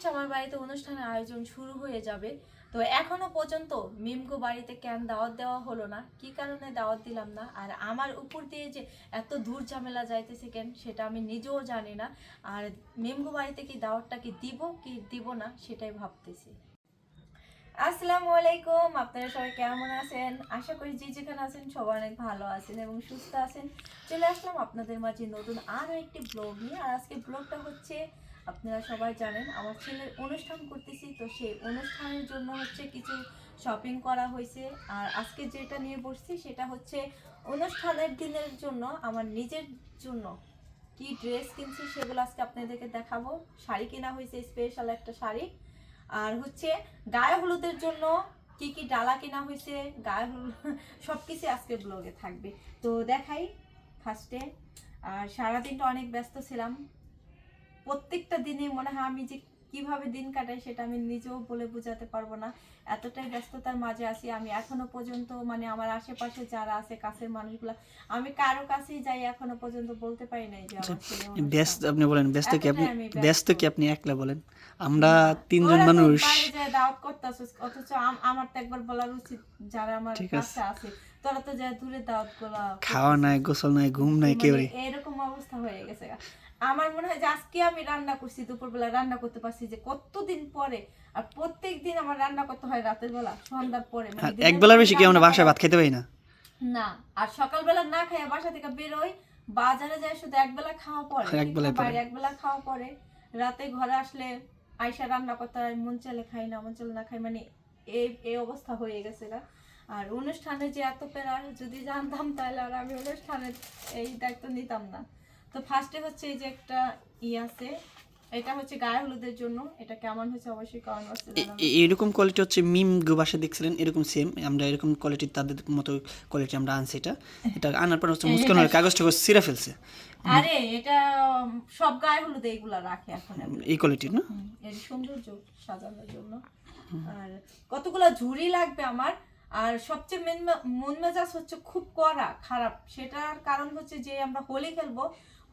হচ্ছে আমার বাড়িতে অনুষ্ঠানের আয়োজন শুরু হয়ে যাবে। তো এখনও পর্যন্ত মিমকো বাড়িতে কেন দাওয়াত দেওয়া হলো না? কি কারণে দাওয়াত দিলাম না? আর আমার উপর দিয়ে যে এত দূর ঝামেলা যাইতেছে কেন, সেটা আমি নিজেও জানি না। আর মিমকো বাড়িতে কি দাওয়াতটা কি দিব কি দিব না, সেটাই ভাবতেছি। আসসালামু আলাইকুম, আপনারা সবাই কেমন আছেন? আশা করি যে যেখানে আছেন সবাই অনেক ভালো আছেন এবং সুস্থ আছেন। চলে আসলাম আপনাদের মাঝে নতুন আরও একটি ব্লগ নিয়ে। আর আজকে ব্লগটা হচ্ছে আপনারা সবাই জানেন, আমার ছেলের অনুষ্ঠান করতেছি, তো সেই অনুষ্ঠানের জন্য হচ্ছে কিছু শপিং করা হয়েছে। আর আজকে যেটা নিয়ে বসছি সেটা হচ্ছে অনুষ্ঠানের দিনের জন্য আমার নিজের জন্য কি ড্রেস কিনছি সেগুলো আজকে আপনাদেরকে দেখাবো। শাড়ি কেনা হয়েছে স্পেশাল একটা শাড়ি। আর হচ্ছে গায়ে হলুদের জন্য কি কি ডালা কেনা হয়েছে, গায়ে হলুদ সব কিছু আজকে ব্লগে থাকবে। তো দেখাই ফার্স্টে আর সারাদিনটা অনেক ব্যস্ত ছিলাম প্রত্যেকটা দিনে মনে হয় আমি যে কীভাবে দিন কাটাই সেটা আমি নিজেও বলে বোঝাতে পারব না। এতটাই ব্যস্ততার মাঝে আছি আমি এখনও পর্যন্ত মানে আমার আশেপাশে যারা আছে কাছের মানুষগুলা আমি কারও কাছেই যাই এখনও পর্যন্ত বলতে পারি নাই যে অনুষ্ঠান। ব্যস্ত আপনি বলেন ব্যস্ত কি আপনি ব্যস্ত। কি আপনি একলা বলেন? আমরা তিনজন মানুষ। দাওয়াত করতেছিস অথচ আমার তো একবার বলার উচিত যারা আমার কাছে আছে। তোরা তো যায় দূরে দাওয়াতগুলা খাওয়া নাই গোসল নাই ঘুম নাই মানে এরকম অবস্থা হয়ে গেছে আমার মনে হয় যে আজকে আমি রান্না করছি দুপুরবেলা রান্না করতে পারছি যে কতদিন পরে আর প্রত্যেক দিন আমার রান্না করতে হয় রাতের বেলা সন্ধ্যার পরে মানে এক বেলার বেলা বেশি কি আমরা বাসায় ভাত খেতে পারি না? না আর সকালবেলা না খাই বাসা থেকে বেরোই বাজারে যায় শুধু একবেলা খাওয়া পরে বাইরে পরে। একবেলা খাওয়া পরে রাতে ঘরে আসলে আইসা রান্না করতে হয় মন চালে খাই না মন চালে না খাই মানে এই এই অবস্থা হয়ে গেছে গা। আর অনুষ্ঠানে যে এত পেরা যদি জানতাম তাহলে আর আমি অনুষ্ঠানের এই দায়িত্ব নিতাম না। তো ফার্স্টে হচ্ছে এই যে একটা ই আছে এটা হচ্ছে গায়ে হলুদের জন্য। এটা কেমন হচ্ছে অবশ্যই কমেন্ট বক্সে এ- এরকম কোয়ালিটি হচ্ছে মিম গো বাসা দেখছিলেন এরকম সেম আমরা এরকম কোয়ালিটি তাদের মতো কোয়ালিটি আমরা আনছি এটা। এটা আনার পর হচ্ছে মুস্কান হয়ে কাগজ টাগজ ছিঁড়ে ফেলছে। আরে এটা সব গায়ে হলুদ এইগুলা রাখে এখন এই কোয়ালিটির না? এর সৌন্দর্য সাজানোর জন্য। আর কতগুলা ঝুড়ি লাগবে আমার আর সবচেয়ে মেন মন মেজাজ হচ্ছে খুব কড়া, খারাপ। সেটার কারণ হচ্ছে যে আমরা হোলি খেলব,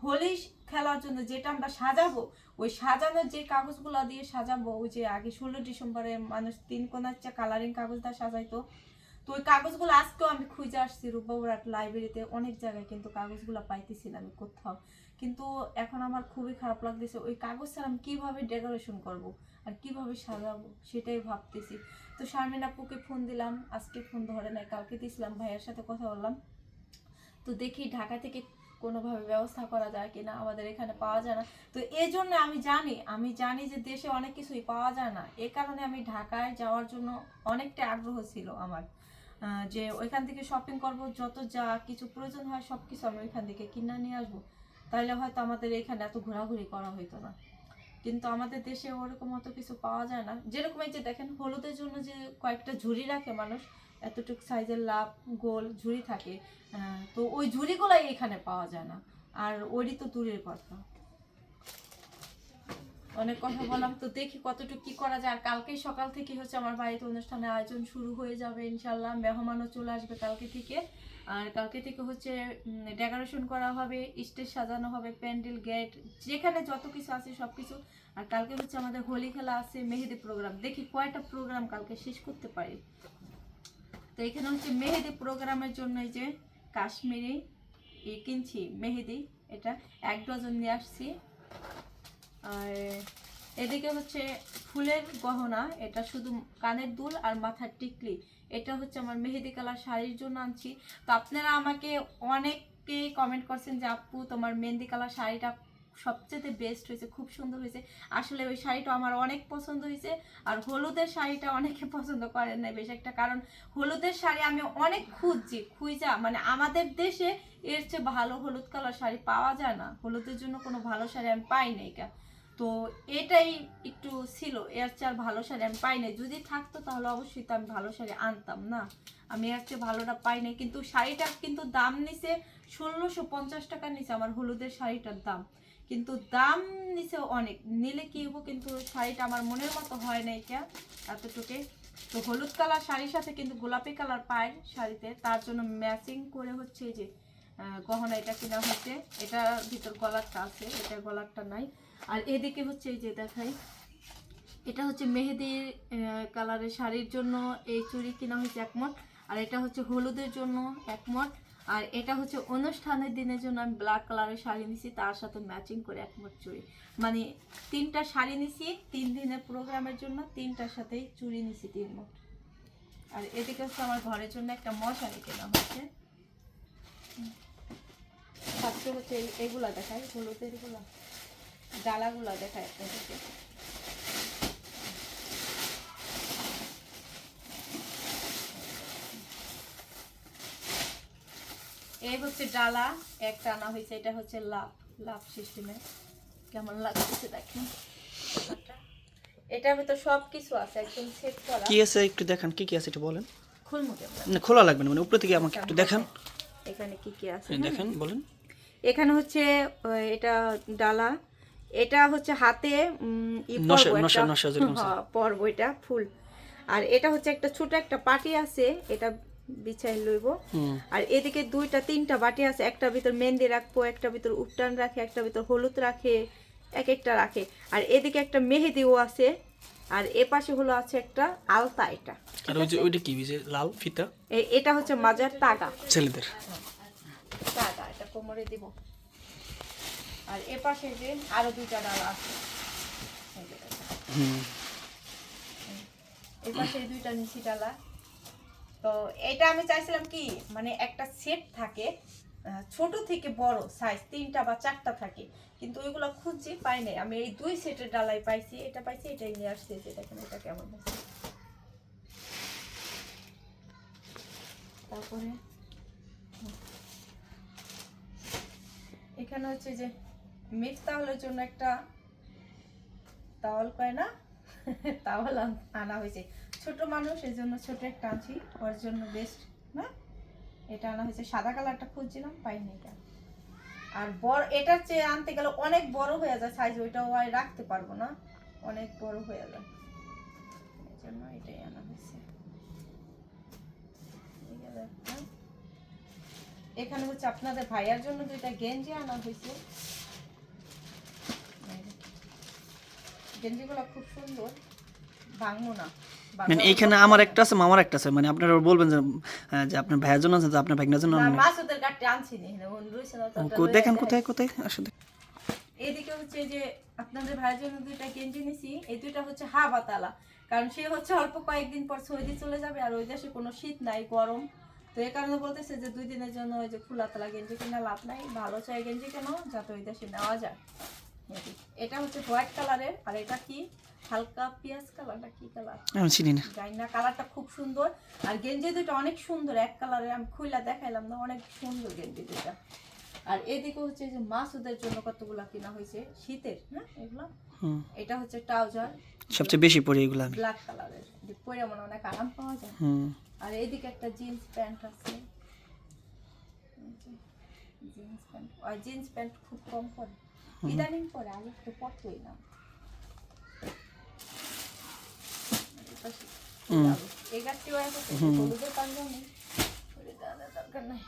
হোলি খেলার জন্য যেটা আমরা সাজাবো, ওই সাজানোর যে কাগজগুলো দিয়ে সাজাবো, ওই যে আগে ষোলো ডিসেম্বরে মানুষ তিন কোনার চা কালারিং কাগজ দিয়ে সাজাইতো, তো ওই কাগজগুলো আজকেও আমি খুঁজে আসছি রূপবাবুরাট লাইব্রেরিতে অনেক জায়গায় কিন্তু কাগজগুলো পাইতেছি না আমি কোথাও। কিন্তু এখন আমার খুবই খারাপ লাগতেছে, ওই কাগজ ছাড়া আমি কীভাবে ডেকোরেশন করব আর কীভাবে সাজাবো, সেটাই ভাবতেছি। তো শারমিন আপুকে ফোন দিলাম, আজকে ফোন ধরে নাই, কালকে দিয়েছিলাম, ভাইয়ের সাথে কথা বললাম। তো দেখি ঢাকা থেকে কোনোভাবে ব্যবস্থা করা যায় কিনা, আমাদের এখানে পাওয়া যায় না। তো এই জন্য আমি জানি আমি জানি যে দেশে অনেক কিছুই পাওয়া যায় না। এ কারণে আমি ঢাকায় যাওয়ার জন্য অনেকটা আগ্রহ ছিল আমার। যে ওইখান থেকে শপিং করব, যত যা কিছু প্রয়োজন হয় সব কিছু আমি ওইখান থেকে কিনে নিয়ে আসব। তাহলে হয়তো আমাদের এখানে এত ঘোরাঘুরি করা হইতো না। কিন্তু আমাদের দেশে ওরকম অত কিছু পাওয়া যায় না। যেরকম এই যে দেখেন, হলুদের জন্য যে কয়েকটা ঝুড়ি রাখে মানুষ, এতটুকু সাইজের লাভ গোল ঝুড়ি থাকে তো ওই ঝুড়িগুলাই এখানে পাওয়া যায় না। আর ওরই তো দূরের কথা। অনেক কথা বললাম, তো দেখি কতটুকু কি করা যায়। আর কালকেই সকাল থেকে হচ্ছে আমার বাড়িতে অনুষ্ঠানের আয়োজন শুরু হয়ে যাবে ইনশাল্লাহ। মেহমানও চলে আসবে কালকে থেকে। আর কালকে থেকে হচ্ছে ডেকোরেশন করা হবে, স্টেজ সাজানো হবে, প্যান্ডেল, গেট, যেখানে যত কিছু আছে সব কিছু আর কালকে হচ্ছে আমাদের হোলি খেলা আছে, মেহেদি প্রোগ্রাম দেখি কয়টা প্রোগ্রাম কালকে শেষ করতে পারি। তো এখানে হচ্ছে মেহেদি প্রোগ্রামের জন্য যে কাশ্মীরি ই কিনছি মেহেদি, এটা এক ডজন নিয়ে আসছি। আর এদিকে হচ্ছে ফুলের গহনা, এটা শুধু কানের দুল আর মাথার টিকলি। এটা হচ্ছে আমার মেহেদি কালার শাড়ির জন্য আনছি। তো আপনারা আমাকে অনেকেই কমেন্ট করছেন যে, আপু, তোমার মেহেদি কালার শাড়িটা সবচেয়ে বেস্ট হয়েছে, খুব সুন্দর হয়েছে। আসলে ওই শাড়িটা আমার অনেক পছন্দ হয়েছে, আর হলুদের শাড়িটা অনেকে পছন্দ করেন না বেশ একটা কারণ, হলুদের শাড়ি আমি অনেক খুঁজছি, খুঁজা মানে আমাদের দেশে এর চেয়ে ভালো হলুদ কালার শাড়ি পাওয়া যায় না। হলুদের জন্য কোনো ভালো শাড়ি আমি পাই নাই, কা তো এটাই একটু ছিল। এর চেয়ে আর ভালো শাড়ি আমি পাই নাই। যদি থাকতো তাহলে অবশ্যই তো আমি ভালো শাড়ি আনতাম, না? আমি এর চেয়ে ভালোটা পাই নাই। কিন্তু শাড়িটার কিন্তু দাম নিছে ষোলোশো পঞ্চাশ টাকার নিচে আমার হলুদের শাড়িটার দাম। কিন্তু দাম নিচে অনেক। নিলে কি হব? কিন্তু শাড়িটা আমার মনের মতো হয় নাই কে এতটুকু। তো হলুদ কালার শাড়ির সাথে কিন্তু গোলাপি কালার পাই শাড়িতে। তার জন্য ম্যাচিং করে হচ্ছে যে গহনা এটা কিনা হচ্ছে এটার ভিতর গলারটা আছে। এটা গলারটা নাই। আর এদিকে হচ্ছে এই যে দেখাই, এটা হচ্ছে মেহেদির কালারের শাড়ির জন্য এই চুড়ি কিনা হয়েছে একমট আর এটা হচ্ছে হলুদের জন্য একমট আর এটা হচ্ছে অনুষ্ঠানের দিনের জন্য আমি ব্ল্যাক কালারের শাড়ি নিছি, তার সাথে ম্যাচিং করে একমট চুড়ি। মানে তিনটা শাড়ি নিছি, তিন দিনের প্রোগ্রামের জন্য তিনটার সাথেই চুড়ি নিছি তিন মোট আর এদিকে হচ্ছে আমার ঘরের জন্য একটা মশারি কেনা সবচেয়ে হচ্ছে এগুলা দেখায় হলুদের এগুলা। ডালাগুলা দেখায় আপনাদেরকে। এই হচ্ছে ডালা একটা আনা হয়েছে এটা হচ্ছে লাভ লাভ সিস্টেমের কেমন লাগতেছে দেখেন। এটার ভিতর সব কিছু আছে একদম সেট করা। কি আছে একটু দেখান কি কি আছে একটু বলেন। খুলমু না খোলা লাগবে না মানে উপরে থেকে আমাকে একটু দেখান। এখানে কি কি আছে এই দেখেন বলেন। এখানে হচ্ছে এটা ডালা এটা হচ্ছে হাতে পরবো। হ্যাঁ, এটা ফুল। আর এটা হচ্ছে একটা ছোট একটা পাটি আছে এটা বিছাই লইব। আর এদিকে দুইটা তিনটা বাটি আছে একটা ভিতর মেহেন্দি রাখব একটা ভিতর উপটান রাখে একটা ভিতর হলুদ রাখে এক একটা রাখে। আর এদিকে একটা মেহেদিও আছে আর এ পাশে হলো আছে একটা আলতা এটা। আর ওই যে ওইটা কি যে লাল ফিতা? এটা হচ্ছে মাজার তাগা। ছেলেদের। টাকা এটা কোমরে দিব। আর এ পাশে যে আরও দুইটা ডালা আছে। এই পাশে দুইটা নিচি ডালা। তো এটা আমি চাইছিলাম কি মানে একটা সেট থাকে ছোট থেকে বড় সাইজ তিনটা বা চারটা থাকে। কিন্তু ওইগুলো খুঁজছি পাই নাই। আমি এই দুই সেটের ডালাই পাইছি এটা পাইছি এটাই নিয়ে আসছি। যে দেখেন এটা কেমন তারপরে এখানে হচ্ছে যে মিট তাহলের জন্য একটা তাওয়াল পায় না? তাওয়াল আন- হয়েছে। ছোট মানুষ এই জন্য ছোট একটা আনছি। ওর জন্য বেস্ট না? এটা আনা হয়েছে। সাদা কালারটা খুঁজছিলাম, পাইনি এটা। আর বড় এটার চেয়ে আনতে গেলে অনেক বড় হয়ে যায় সাইজ ওইটাও আর রাখতে পারব না। অনেক বড় হয়ে যায়। এই জন্য এটাই আনা হয়েছে। এখানে হচ্ছে আপনাদের ভাইয়ার জন্য দুইটা গেঞ্জি আনা হয়েছে। গেঞ্জিগুলো খুব সুন্দর। ভাঙবো না। মানে এইখানে আমার একটা আছে মামার একটা আছে। মানে আপনারা বলবেন যে যে আপনার ভাইয়ের জন্য আছে আপনার ভাইনার জন্য না আনবেন। মাসুদের গাড়িতে আনছি নি। ওন রইছে না তো কো- দেখান কোথায় কোথায়? আসলে এদিকে হচ্ছে যে আপনাদের ভাইয়ের জন্য দুইটা গেঞ্জি নিছি। এই দুইটা হচ্ছে হাবাতালা। কারণ সে হচ্ছে অল্প কয়েকদিন পর সৌদি চলে যাবে আর ওই দেশে কোনো শীত নাই গরম। তো এই কারণে বলতেছে যে দুই দিনের জন্য ওই যে খোলাতলা গেঞ্জি কিনা লাভ নাই। ভালো চাই গেঞ্জি কেন যাতে ওই দেশে নেওয়া যায়। এটা হচ্ছে হোয়াইট কালারের আর এটা কি? হালকা পেঁয়াজ কালারটা কি কালার? আমি চিনি না। জানি না কালারটা খুব সুন্দর। আর গেঞ্জি দুটো অনেক সুন্দর এক কালারের আমি খুইলা দেখাইলাম না অনেক সুন্দর গেঞ্জি দুটা আর এদিকে হচ্ছে যে মাসুদের জন্য কতগুলা কিনা হয়েছে শীতের হ্যাঁ এগুলো? হুম। এটা হচ্ছে ট্রাউজার। সবচেয়ে বেশি পড়ি এগুলো আমি। ব্ল্যাক কালারের পরে মনে অনেক আরাম পাওয়া যায়। হুম। আর এইদিকে একটা জিন্স প্যান্ট আছে। জিন্স প্যান্ট আর জিন্স প্যান্ট খুব কম পরে। ইদানিং পরে আগে তো পরতোই না এই গাছটিও আছে হলুদের পাঞ্জাবি পরে দরকার নাই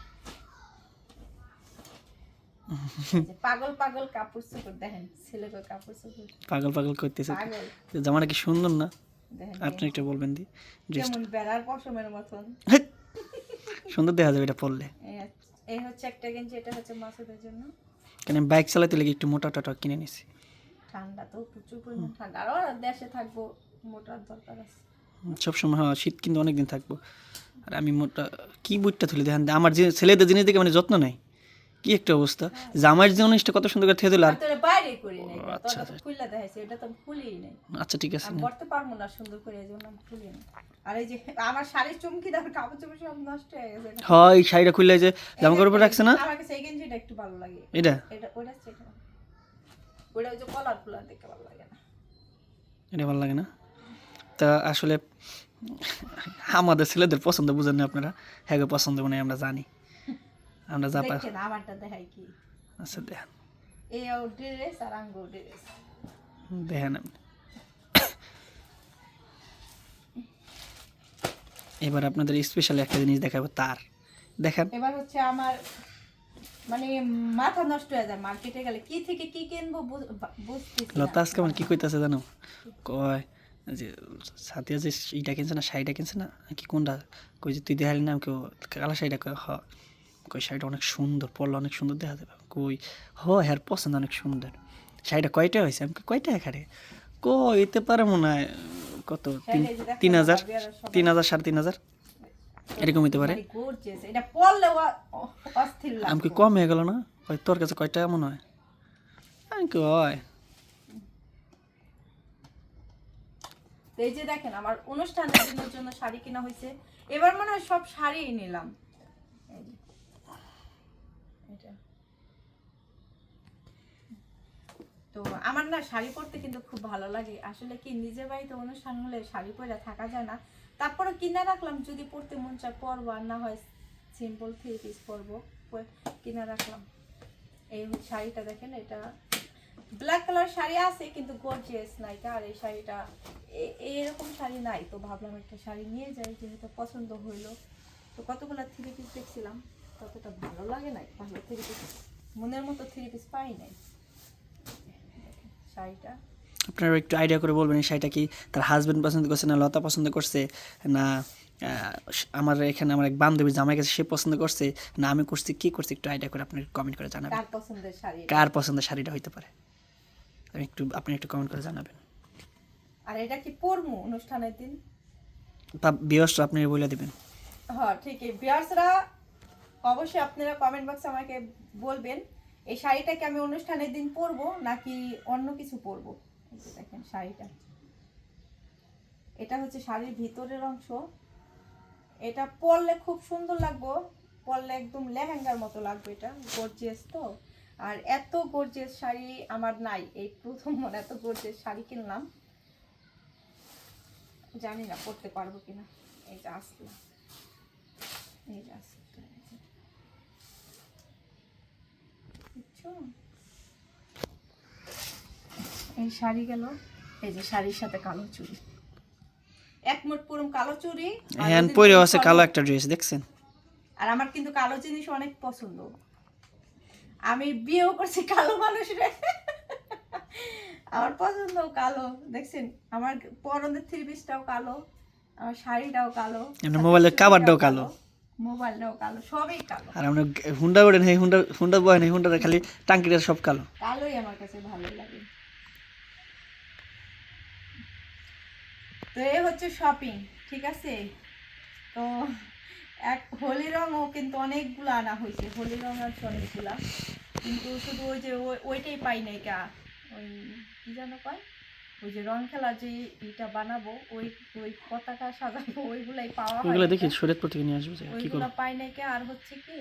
পাগল পাগল কাপড় চোপড় দেখেন ছেলেকে কাপড় চোপড় পাগল পাগল করতেছে জামাটা কি সুন্দর না আপনি একটা বলবেন দি ড্রেসটা বেড়ার পশমের মতন সুন্দর দেখা যাবে এটা পরলে এই- এই হচ্ছে একটা গেঞ্জি এটা হচ্ছে মাসুদের জন্য কেন বাইক চালাতে লেগে একটু মোটা টাটা কিনে নিছি। ঠান্ডা তো প্রচুর পরিমাণ ঠান্ডা। আর দেশে থাকব মোটার দরকার আছে। সবসময় হ্যাঁ শীত কিন্তু অনেকদিন থাকব। আর আমি মোটা কি বুটটা তুলে দেখেন আমার যে ছেলেদের জিনিস দেখে মানে যত্ন নাই। কি একটা অবস্থা? জামার জিনিসটা কত সুন্দর করে থেয়ে দিল আর আর বাইরে করি নাই। আচ্ছা, তোরা খুললা দেখাইছে এটা তো খুলিই নাই। আচ্ছা ঠিক আছে করতে পারব না সুন্দর করে এই জন্য আমি খুলি না আর এই যে আমার শাড়ির চুমকি দেওয়ার কাপড় চোপড় সব নষ্ট হয়ে গেছে। হয় এই শাড়িটা খুললে যে জামা কাপড় উপরে রাখছে না? আমার কাছে এই গেঞ্জিটা একটু ভালো লাগে। এটা? এটা ওইটা সেটা ওইটা ওই যে কলার ফুলার দেখতে ভালো লাগে না। এটা ভালো লাগে না? তা আসলে আমাদের ছেলেদের পছন্দ বুঝেন না আপনারা? হ্যাঁ পছন্দ মানে আমরা জানি। আমরা যা পাই। আমারটা দেখাই কি? আচ্ছা দেখেন। এই ড্রেস আর আঙ্গুর ড্রেস। দেখেন আপনি। এবার আপনাদের স্পেশাল একটা জিনিস দেখাবো তার। দেখেন। এবার হচ্ছে আমার মানে মাথা নষ্ট হয়ে যায় মার্কেটে গেলে। কি থেকে কি কিনবো বুঝতেছি। লতা আজকে আমার কি কইতাছে জানো? কয় যে সাথিয়া যে এইটা কিনছে না শাড়িটা কিনছে না? কি কোনটা? কই যে তুই দেখালি না কেউ কালা শাড়িটা হ। কই শাড়িটা অনেক সুন্দর পরলে অনেক সুন্দর দেখা যাবে। কই হ হ্যার পছন্দ অনেক সুন্দর। শাড়িটা কয়টা হয়েছে? আমি কয়টা এখানে কো এতে পারে মনে হয় কত তিন হাজার তিন হাজার সাড়ে তিন হাজার? এরকম হতে পারে? মানে gorgeous, এটা পরলে অ- অ- অস্থির আমি কি কম হয়ে গেল না? ওই তোর কাছে কয়টা মনে হয়? আমি কি তো এই যে দেখেন আমার অনুষ্ঠানের জন্য শাড়ি কেনা হয়েছে এবার মনে হয় সব শাড়ি নিলাম। তো আমার না শাড়ি পরতে কিন্তু খুব ভালো লাগে। আসলে কি, নিজের বাড়িতে অনুষ্ঠান হলে শাড়ি পরে থাকা যায় না। তারপরে কিনা রাখলাম, যদি পরতে মন চায় পরবো, আর না হয় সিম্পল থ্রি পিস পরবো। পরে কিনা রাখলাম। এই শাড়িটা দেখেন, এটা ব্ল্যাক কালার শাড়ি আছে, কিন্তু গর্জিয়াস নাইটা আর এই শাড়িটা এরকম শাড়ি নাই। তো ভাবলাম একটা শাড়ি নিয়ে যাই, যেহেতু পছন্দ হইল। তো কতগুলো থ্রি পিস দেখছিলাম। ততটা ভালো লাগে নাই ভালো থ্রি পিস মনের মতো থ্রি পিস পাই নাই। শাড়িটা। আপনারা একটু আইডিয়া করে বলবেন এই শাড়িটা কি তার হাজবেন্ড পছন্দ করছে না লতা পছন্দ করছে? না আমার এখানে আমার এক বান্ধবী জামাই কাছে সে পছন্দ করছে? না আমি করছি কি করছি একটু আইডিয়া করে আপনি কমেন্ট করে জানাবেন। কার পছন্দের শাড়ি কার পছন্দের শাড়িটা হইতে পারে? আমি একটু আপনি একটু কমেন্ট করে জানাবেন। আর এটা কি পরমু অনুষ্ঠানের দিন? বা বিয়সটা আপনি বলে দিবেন। হ্যাঁ ঠিকই। বিয়ার্সরা অবশ্যই আপনারা কমেন্ট বক্সে আমাকে বলবেন, এই শাড়িটা কি আমি অনুষ্ঠানের দিন পরবো নাকি অন্য কিছু পরবো? দেখেন শাড়িটা। এটা হচ্ছে শাড়ির ভিতরের অংশ। এটা পরলে খুব সুন্দর লাগবো, পরলে একদম লেহেঙ্গার মতো লাগবে এটা গর্জিয়াস তো। আর এত গর্জিয়াস শাড়ি আমার নাই, এই প্রথম মনে এত গর্জিয়াস শাড়ি কিনলাম। জানি না পরতে পারব কিনা। এই যে আসলাম এই যে আসলাম বুঝছ? এই শাড়ি গেল। এই যে শাড়ির সাথে কালো চুড়ি। এক মুঠ পুরম কালো চুড়ি পরেও দুটো আছে কালো একটা ড্রেস দেখছেন? আর আমার কিন্তু কালো জিনিস অনেক পছন্দ। আমি বিয়েও করছি কালো মানুষরে। আমার পছন্দ কালো দেখছেন? আমার পরনের থ্রি পিসটাও কালো আমার শাড়িটাও কালো মোবাইলের কাভারটাও কালো। মোবাইলটাও কালো সবই কালো। আর আমরা হুন্ডা এই হুন্ডা বয় খালি টাঙ্কিটা সব কালো। কালোই আমার কাছে ভালো লাগে। তো এই হচ্ছে শপিং ঠিক আছে? তো এক হোলি রঙও কিন্তু অনেকগুলো আনা হয়েছে। হোলি রং আছে অনেকগুলা। কিন্তু শুধু ওই যে ওই- ওইটাই পাই নাই কা। ওই কি যেন পাই ওই যে রং খেলা যে এটা বানাবো ওই ওই পতাকা সাজাবো ওইগুলাই পাওয়া ওইগুলো দেখি। শরীয়তপুর থেকে নিয়ে আসব কি ওইগুলো পাই নাই কে আর হচ্ছে কি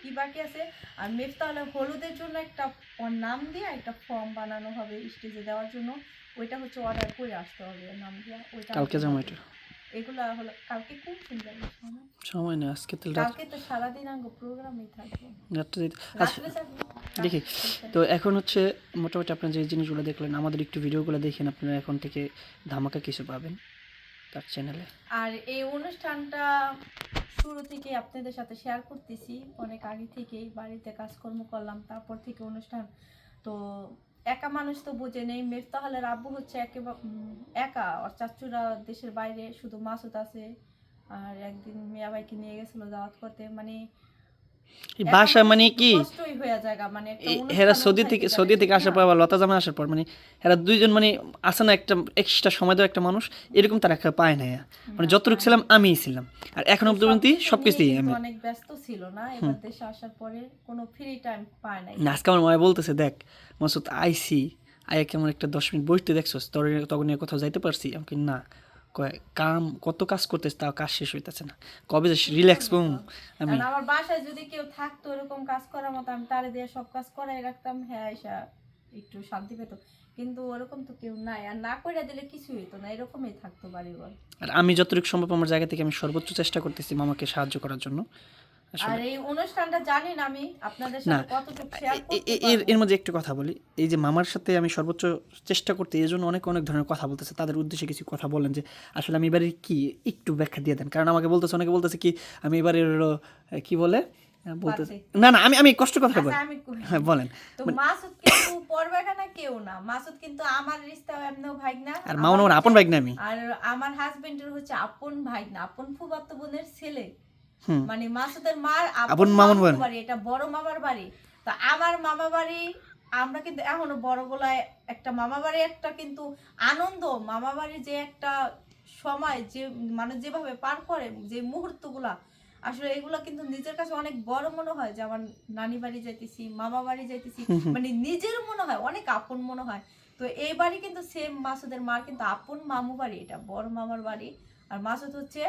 কি বাকি আছে? আর মেফতাহলে হলুদের জন্য একটা নাম দিয়ে একটা ফর্ম বানানো হবে স্টেজে দেওয়ার জন্য। ওইটা হচ্ছে অর্ডার করে আসতে হবে নাম দিয়ে। ওইটা কালকে যাব এটা এগুলা হলো কালকে কোন সুন্দর সময়? নেই আজকে তো কালকে তো সারাদিন আঙ্গ প্রোগ্রামই থাকবে। রাত্রে আচ্ছা? দেখি। আচ্ছা। তো এখন হচ্ছে মোটামুটি আপনার যে জিনিসগুলো দেখলেন আমাদের একটু ভিডিওগুলো দেখেন আপনারা এখন থেকে ধামাকা কিছু পাবেন তার চ্যানেলে আর এই অনুষ্ঠানটা শুরু থেকে আপনাদের সাথে শেয়ার করতেছি। অনেক আগে থেকেই বাড়িতে কাজকর্ম করলাম তারপর থেকে অনুষ্ঠান। তো একা মানুষ তো বুঝে নেই। মেফতাহলের আব্বু হচ্ছে একেবারে একা। আর চাচুরা দেশের বাইরে শুধু মাসুদ আছে। আর একদিন মিয়া ভাইকে নিয়ে গেছিল দাওয়াত করতে। মানে বাসা মানে কি? মানে হেরা সৌদি থেকে সৌদি থেকে আসার পর বা লতা জামা আসার পর মানে এরা দুইজন মানে আসে না একটা এক্সট্রা সময় দেওয়া একটা মানুষ এরকম তারা একটা পায় না মানে যতটুকু ছিলাম আমিই ছিলাম। আর এখন অব্দি পর্যন্ত সবকিছু সব কিছুই আমি। অনেক ব্যস্ত ছিল না এবার দেশে আসার পরে কোনো ফ্রি টাইম পায় না, আজকে আমার মায় বলতেছে দেখ মাসুদ আইসি আয়া কেমন একটা দশ মিনিট বসতে দেখছ তোর তখন কোথাও যাইতে পারছি? আমি না। কাম কত কাজ করতেছে তাও কাজ শেষ হইতেছে না। কবে যে রিল্যাক্স পাবো আমি আমার বাসায় যদি কেউ থাকতো এরকম কাজ করার মতো আমি তারে দিয়ে সব কাজ করাই রাখতাম হ্যাঁ এসা একটু শান্তি পেত। কিন্তু ওরকম তো কেউ নাই। আর না কইরা দিলে কিছু হইতো না এরকমই থাকতো বাড়ি বল আর আমি যতটুকু সম্ভব আমার জায়গা থেকে আমি সর্বোচ্চ চেষ্টা করতেছি মামাকে সাহায্য করার জন্য। আর এই অনুষ্ঠানটা জানি আমি আপনাদের সাথে কতটুকু শেয়ার এ- করতে এ- এর এর মধ্যে একটু কথা বলি। এই যে মামার সাথে আমি সর্বোচ্চ চেষ্টা করতে এই জন্য অনেক অনেক ধরনের কথা বলতেছে। তাদের উদ্দেশ্যে কিছু কথা বলেন যে আসলে আমি এবারে কি একটু ব্যাখ্যা দিয়ে দেন। কারণ আমাকে বলতেছে অনেকে বলতেছে কি আমি এবারে কি বলে। না না আমি আমি কষ্ট কথা বলি আচ্ছা, কই। হ্যাঁ বলেন। তো মাসুদ কিন্তু না কেউ না। মাসুদ কিন্তু আমার এমনিও ভাই না আর আমার আপন বাইক না আমি। আর আমার হাজবেন্ডের হচ্ছে আপন ভাই না আপন ফুবাত্ত বোনের ছেলে। মানে মাসুদের মার আপন মামুর। বাড়ি এটা বড় মামার বাড়ি তো আমার মামা বাড়ি আমরা কিন্তু এখনও বড় গোলায় একটা মামা বাড়ি একটা কিন্তু আনন্দ মামা বাড়ির যে একটা সময় যে মানে যেভাবে পার করে যে মুহূর্তগুলা আসলে এগুলো কিন্তু নিজের কাছে অনেক বড় মনে হয় যে আমার নানি বাড়ি যাইতেছি মামা বাড়ি যাইতেছি। মানে নিজের মনে হয় অনেক আপন মনে হয় তো এই বাড়ি কিন্তু সেম মাসুদের মার কিন্তু আপন মামু বাড়ি এটা বড় মামার বাড়ি আর মাসুদ হচ্ছে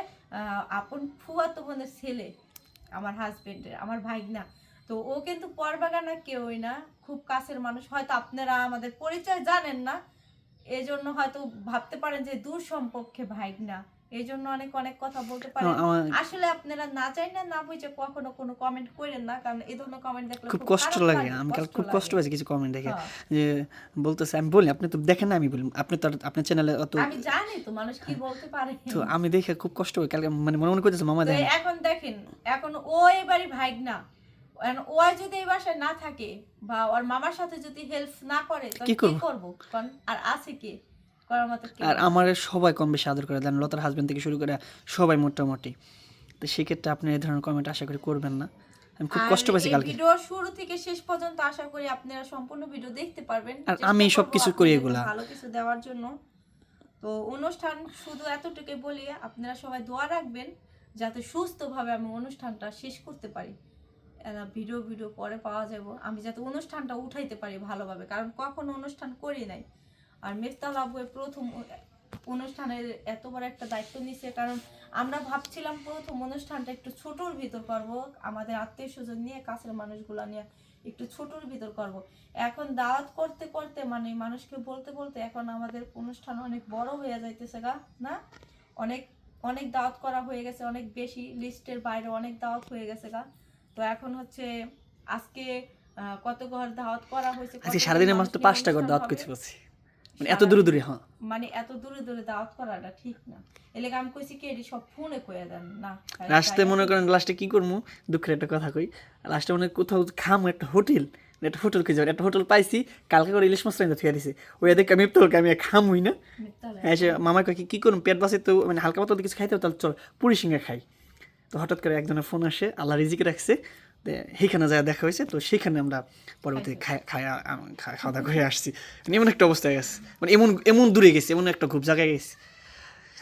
আপন ফুয়াতো বোনের ছেলে, আমার হাজবেন্ডের আমার ভাইগনা। তো ও কিন্তু পরবাগানা কেউই না, খুব কাছের মানুষ। হয়তো আপনারা আমাদের পরিচয় জানেন না, এজন্য হয়তো ভাবতে পারেন যে দূর সম্পর্কে ভাইগনা। এই জন্য অনেক অনেক কথা বলতে পারেন। আসলে আপনারা না চাই না না বুঝে কখনো কোনো কমেন্ট করেন না কারণ এই ধরনের কমেন্ট দেখলে খুব কষ্ট লাগে আমি কাল খুব কষ্ট। পাইছি কিছু কমেন্ট দেখে। হ্যাঁ। যে বলতেছে আমি বলি আপনি তো দেখেন না আমি বলি আপনি তো আপনার চ্যানেলে অত আমি জানি তো মানুষ কি বলতে পারে। তো আমি দেখে খুব কষ্ট হয় কালকে মানে মনে মনে করতেছে মামা দেখেন। এখন দেখেন এখন ও এবারই ভাইগ না। ও যদি এই বাসায় না থাকে বা ওর মামার সাথে যদি হেল্প না করে কি করব? আর আছে কে? করার মতো আর আমার সবাই কম বেশি আদর করে দেন লতার হাজবেন্ড থেকে শুরু করে সবাই মোটামুটি। তো সেক্ষেত্রে আপনি এই ধরনের কমেন্ট আশা করি করবেন না। আমি খুব কষ্ট পাইছি কালকে। ভিডিও শুরু থেকে শেষ পর্যন্ত আশা করি আপনারা সম্পূর্ণ ভিডিও দেখতে পারবেন। আর আমি করব সবকিছু করি এগুলা। ভালো কিছু দেওয়ার জন্য। তো অনুষ্ঠান শুধু এতটুকুই বলি আপনারা সবাই দোয়া রাখবেন যাতে সুস্থভাবে আমি অনুষ্ঠানটা শেষ করতে পারি। ভিডিও ভিডিও পরে পাওয়া যাব। আমি যাতে অনুষ্ঠানটা উঠাইতে পারি ভালোভাবে কারণ কখনো অনুষ্ঠান করি নাই। আর মেফতাল আবুয়ের প্রথম অনুষ্ঠানের এত বড় একটা দায়িত্ব নিছে কারণ আমরা ভাবছিলাম প্রথম অনুষ্ঠানটা একটু ছোটর ভিতর করব আমাদের আত্মীয় স্বজন নিয়ে কাছের মানুষগুলো নিয়ে একটু ছোটর ভিতর করব। এখন দাওয়াত করতে করতে মানে মানুষকে বলতে বলতে এখন আমাদের অনুষ্ঠান অনেক বড় হয়ে যাইতেছে গা না? অনেক অনেক দাওয়াত করা হয়ে গেছে অনেক বেশি লিস্টের বাইরে অনেক দাওয়াত হয়ে গেছে গা। তো এখন হচ্ছে আজকে আহ, কত ঘর দাওয়াত করা হয়েছে আজকে সারাদিনের মাত্র পাঁচটা অনুষ্ঠান দাওয়াত। করতে পারছি মানে এত দূরে দূরে হ্যাঁ। মানে এত দূরে দূরে দাওয়াত করাটা ঠিক না। এলাকা আমি কইছি কি এটি সব ফোনে কইয়া দেন না। লাস্টে মনে করেন লাস্টে কি করব দুঃখের একটা কথা কই লাস্টে মনে কোথাও খাম একটা হোটেল একটা হোটেল খুঁজে একটা হোটেল পাইছি কালকে করে ইলিশ মাছ রাইন্দা থুয়া দিছে। ওই দেখে আমি তো আমি আর খামুই না। হ্যাঁ সে মামা কয় কি করুন পেট বাসে তো মানে হালকা পাতলা কিছু খাইতে তাহলে চল পুরি সিঙ্গা খাই। তো হঠাৎ করে একজনের ফোন আসে আল্লাহ রিজিকে রাখছে সেইখানে যায় দেখা হয়েছে তো সেখানে আমরা পরবর্তী খাই- খায়া খা- খাওয়া দাওয়া করে আসছি। মানে এমন একটা অবস্থায় গেছে। মানে এমন এমন দূরে গেছে এমন একটা খুব জায়গায় গেছে।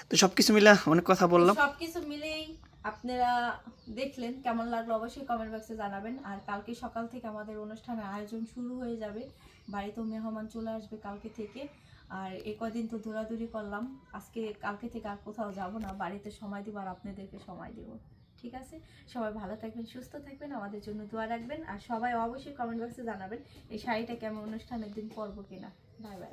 তো সব কিছু মিলা অনেক কথা বললাম। সবকিছু মিলেই আপনারা দেখলেন কেমন লাগল অবশ্যই কমেন্ট বক্সে জানাবেন। আর কালকে সকাল থেকে আমাদের অনুষ্ঠানের আয়োজন শুরু হয়ে যাবে। বাড়িতেও মেহমান চলে আসবে কালকে থেকে। আর এ কদিন তো দৌড়াদৌড়ি করলাম। আজকে কালকে থেকে আর কোথাও যাব না। বাড়িতে সময় দিব আর আপনাদেরকে সময় দেব। ঠিক আছে? সবাই ভালো থাকবেন, সুস্থ থাকবেন, আমাদের জন্য দোয়া রাখবেন। আর সবাই অবশ্যই কমেন্ট বক্সে জানাবেন এই শাড়িটা কেমন অনুষ্ঠানের দিন পরবো কিনা। Bye bye